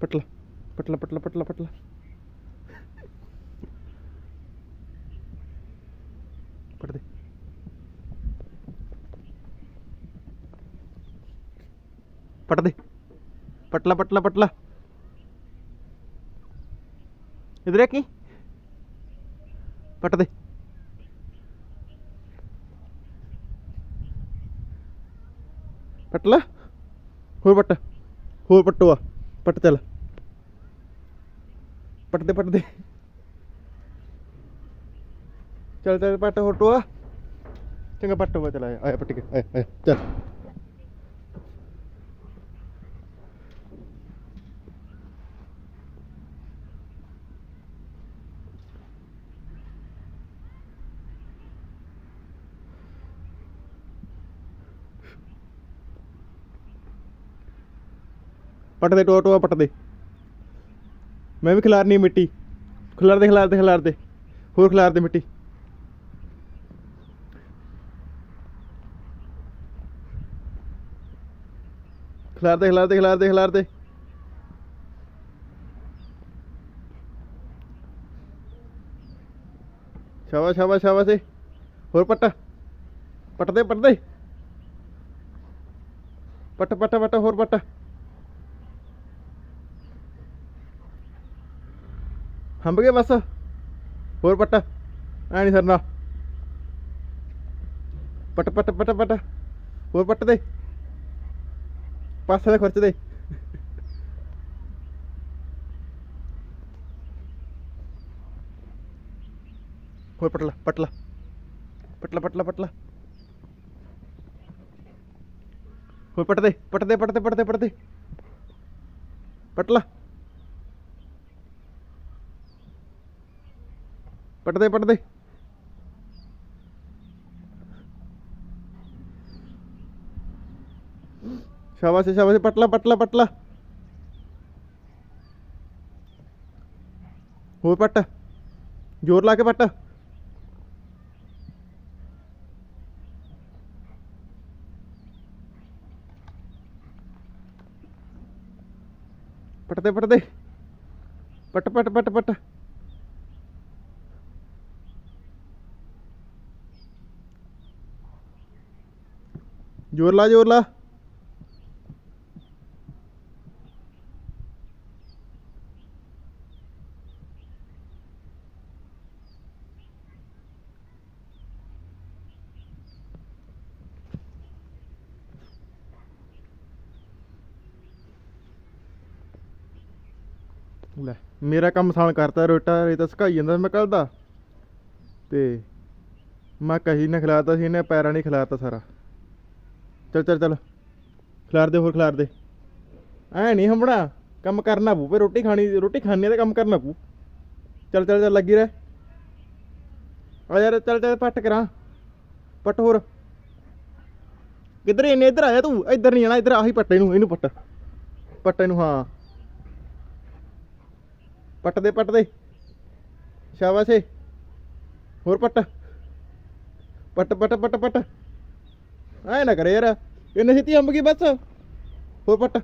ਪਟਲਾ ਪਟਲਾ ਪਟਲਾ ਪਟਲਾ ਪਟਲਾ ਪਟ ਦੇ ਪਟ ਦੇ ਪਟਲਾ ਪਟਲਾ ਪਟਲਾ ਇਧਰ ਆ ਕੀ ਪਟ ਦੇ ਪਟਲਾ ਹੋਰ ਪੱਟ ਹੋਰ ਪੱਟੋ ਚੱਲ ਪੱਟ ਦੇ ਪੱਟ ਦੇ ਚੱਲ ਚੱਲ, ਪੱਟ ਹੋਰ ਟੋਆ। ਚੰਗਾ, ਪੱਟ ਵਾ ਆਇਆ ਆਇਆ ਕੇ ਆਇਆ, ਚੱਲ। ਪੱਟ ਦੇ ਟੋਆ ਟੋਆ ਪੱਟ ਦੇ। ਮੈਂ ਵੀ ਖਿਲਾਰਨੀ ਮਿੱਟੀ। ਖਿਲਾਰ ਦੇ ਖਿਲਾਰ ਦੇ ਖਿਲਾਰ ਦੇ ਹੋਰ ਖਿਲਾਰ ਦੇ ਮਿੱਟੀ। ਖਿਲਾਰ ਦੇ ਖਿਲਾਰ ਦੇ ਖਿਲਾਰ ਦੇ ਖਿਲਾਰ ਦੇ ਸ਼ਾਬਾਸ਼ ਸ਼ਾਬਾਸ਼ ਸ਼ਾਬਾਸ਼। ਹੋਰ ਪੱਟ। ਪੱਟ ਦੇ ਪੱਟ ਦੇ। ਪੱਟ ਪੱਟ ਪੱਟ, ਹੋਰ ਪੱਟ। ਹੰਬ ਗਏ ਬਸ ਹੋਰ ਪੱਟ ਐ ਨਹੀਂ ਸਰਨਾ ਪੱਟ ਪੱਟ ਪੱਟ ਪੱਟ ਹੋਰ ਪੱਟ ਦੇ ਪਾਸੇ ਦਾ ਖਰਚ ਦੇ ਹੋਰ ਪਟਲਾ ਪਟਲਾ ਪਟਲਾ ਪਟਲਾ ਪਟਲਾ ਹੋਰ ਪੱਟ ਦੇ ਪੱਟ ਦੇ ਪੱਟ ਦੇ ਪੱਟ ਦੇ ਪੱਟ ਦੇ ਪਟਲਾ ਪੱਟ ਦੇ ਪੱਟ ਦੇ ਸ਼ਾਬਾਸ਼ ਸ਼ਾਬਾਸ਼ ਪਟਲਾ ਪਟਲਾ ਪਟਲਾ ਹੋਰ ਪੱਟ ਜ਼ੋਰ ਲਾ ਕੇ ਪੱਟ ਪੱਟ ਦੇ ਪੱਟ ਦੇ ਪੱਟ ਪੱਟ ਪੱਟ ਪੱਟ ਜ਼ੋਰ ਲਾ ਜ਼ੋਰ ਲਾ। ਲੈ, ਮੇਰਾ ਕੰਮ ਸਾਨ ਕਰਤਾ, ਰੋਟਾ ਰੇ ਤਾਂ ਸੁਕਾਈ ਜਾਂਦਾ ਮੈਂ ਕੱਲ ਦਾ। ਤੇ ਮੈਂ ਕਹੀ ਨਾ ਖਿਲਾਤਾ ਸੀ, ਇਹਨੇ ਪੈਰਾਂ ਨਹੀਂ ਖਿਲਾਤਾ ਸਾਰਾ। ਚੱਲ ਚੱਲ ਚੱਲ। ਖਿਲਾਰ ਦੇ ਹੋਰ, ਖਿਲਾਰ ਦੇ। ਐ ਨਹੀਂ ਹੰਬਣਾ ਕੰਮ ਕਰਨਾ ਪੂ ਫੇ ਰੋਟੀ ਖਾਣੀ ਰੋਟੀ ਖਾਣੀ ਆ ਤਾਂ ਕੰਮ ਕਰਨਾ ਪੂ ਚੱਲ ਚੱਲ ਚੱਲ, ਲੱਗੀ ਰਹਿ। ਆ ਯਾਰ, ਚੱਲ ਚੱਲ, ਪੱਟ ਕਰਾਂ। ਪੱਟ ਹੋਰ। ਕਿੱਧਰ ਇਹਨੇ ਇੱਧਰ ਆਇਆ ਤੂੰ। ਇੱਧਰ ਨਹੀਂ ਜਾਣਾ, ਇੱਧਰ ਆਹੀ ਪੱਟੇ ਨੂੰ, ਇਹਨੂੰ ਪੱਟ। ਪੱਟੇ ਨੂੰ, ਹਾਂ। ਪੱਟ ਦੇ ਪੱਟ ਦੇ। ਸ਼ਾਬਾਸ਼ ਹੋਰ ਪੱਟ। ਪੱਟ ਪੱਟ ਪੱਟ ਪੱਟ। ਐ ਨਾ ਕਰੇ ਯਾਰ ਇਹਨੇ ਛੇਤੀ ਅੰਬ ਗਈ ਬਸ? ਹੋਰ ਪੱਟ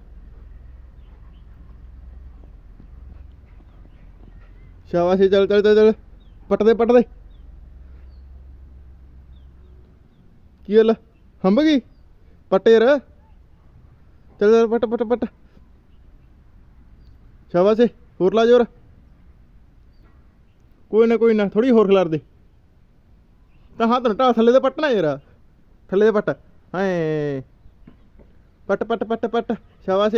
ਸ਼ਾਬਾਸ਼ ਚੱਲ ਚੱਲ ਚੱਲ ਚੱਲ। ਪੱਟ ਦੇ ਪੱਟ ਦੇ ਕੀ ਗੱਲ ਹੰਬ ਗਈ ਪੱਟ ਯਾਰ। ਚੱਲ ਚੱਲ, ਪੱਟ ਪੱਟ ਪੱਟ। ਸ਼ਾਬਾਸ਼ ਹੋਰ ਲਾ ਜੋਰ। ਕੋਈ ਨਾ ਕੋਈ ਨਾ ਥੋੜੀ ਹੋਰ ਖਿਲਾਰ ਦੇ। ਤਾਂ ਹੱਥ ਨਟਾ ਥੱਲੇ ਦੇ ਪੱਟਣਾ ਯਾਰ। ਥੱਲੇ ਦੇ ਪੱਟ। ਐ ਪੱਟ ਪੱਟ ਪੱਟ ਪੱਟ। ਸ਼ਾਬਾਸ਼।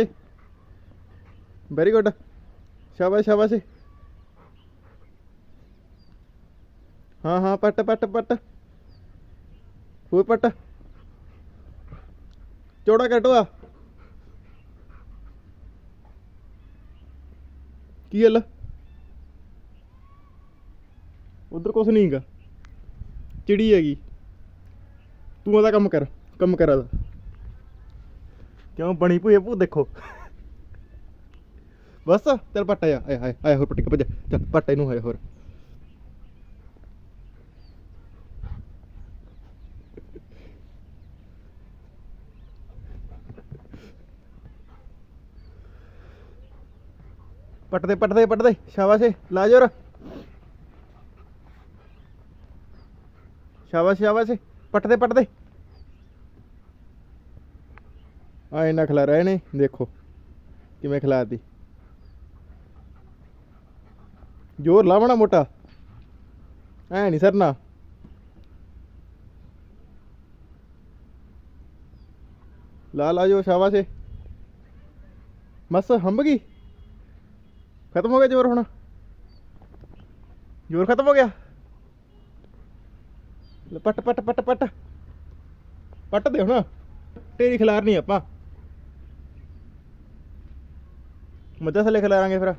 ਵੈਰੀ ਗੁੱਡ ਸ਼ਾਬਾਸ਼ ਸ਼ਾਬਾਸ਼। ਹਾਂ ਹਾਂ, ਪੱਟ ਪੱਟ ਪੱਟ। ਹੋਰ ਪੱਟ। ਚੌੜਾ ਕੱਟਵਾ ਕੀ ਗੱਲ ਉਧਰ ਕੁਛ ਨਹੀਂ ਹੈਗਾ ਚਿੜੀ ਹੈਗੀ। ਤੂੰ ਉਹਦਾ ਕੰਮ ਕਰ ਕੰਮ ਕਰ ਆਦਾ ਕਿਉਂ ਬਣੀ ਭੂਏ ਭੂ ਦੇਖੋ। ਬਸ, ਚੱਲ ਪੱਟ ਆਇਆ ਆਇਆ ਆਇਆ ਆਇਆ ਹੋਰ ਪੱਟ ਭੱਜ। ਚੱਲ, ਪੱਟ ਇਹਨੂੰ ਹੋਇਆ ਹੋਰ। ਪੱਟਦੇ ਪੱਟਦੇ ਪੱਟਦੇ ਸ਼ਾਬਾਸ਼ ਲਾ ਜੋਰ। ਸ਼ਾਬਾਸ਼ ਸ਼ਾਬਾਸ਼ ਏ, ਪੱਟਦੇ ਪੱਟਦੇ। ਆ ਇਹਨਾਂ ਖਿਲਾ ਰਹੇ ਨੇ ਦੇਖੋ ਕਿਵੇਂ ਖਿਲਾਤੀ ਜੋਰ ਲਾਵਣਾ ਮੋਟਾ। ਐ ਨਹੀਂ ਸਰਨਾ। ਲਾ ਲਾ ਜੋ ਸ਼ਾਬਾਸ਼ ਏ। ਮਸ ਹੰਬ ਗਈ। ਖਤਮ ਹੋ ਗਿਆ ਜ਼ੋਰ ਹੁਣ। ਜ਼ੋਰ ਖਤਮ ਹੋ ਗਿਆ। ਲੈ ਪੱਟ ਪੱਟ ਪੱਟ ਪੱਟ। ਪੱਟ ਦੇ ਹੁਣ। ਤੇਰੀ ਖਿਲਾਰਨੀ ਆਪਾਂ। ਮੱਝਾਂ ਥੱਲੇ ਖਿਲਾਰਾਂਗੇ ਫਿਰ।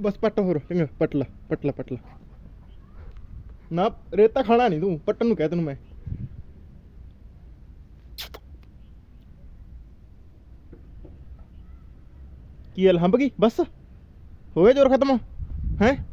ਬਸ ਪੱਟ ਹੋਰ, ਚੰਗਾ। ਪਟਲਾ ਪਟਲਾ ਨਾ, ਰੇਤਾ ਖਾਣਾ ਨਹੀਂ ਤੂੰ। ਪੱਟਣ ਨੂੰ ਕਹਿ ਤੈਨੂੰ ਮੈਂ। ਕੀ ਹਲ ਹੰਬ ਗਈ? ਬਸ। ਹੋ ਗਿਆ ਜੋਰ ਖਤਮ। ਹੈ?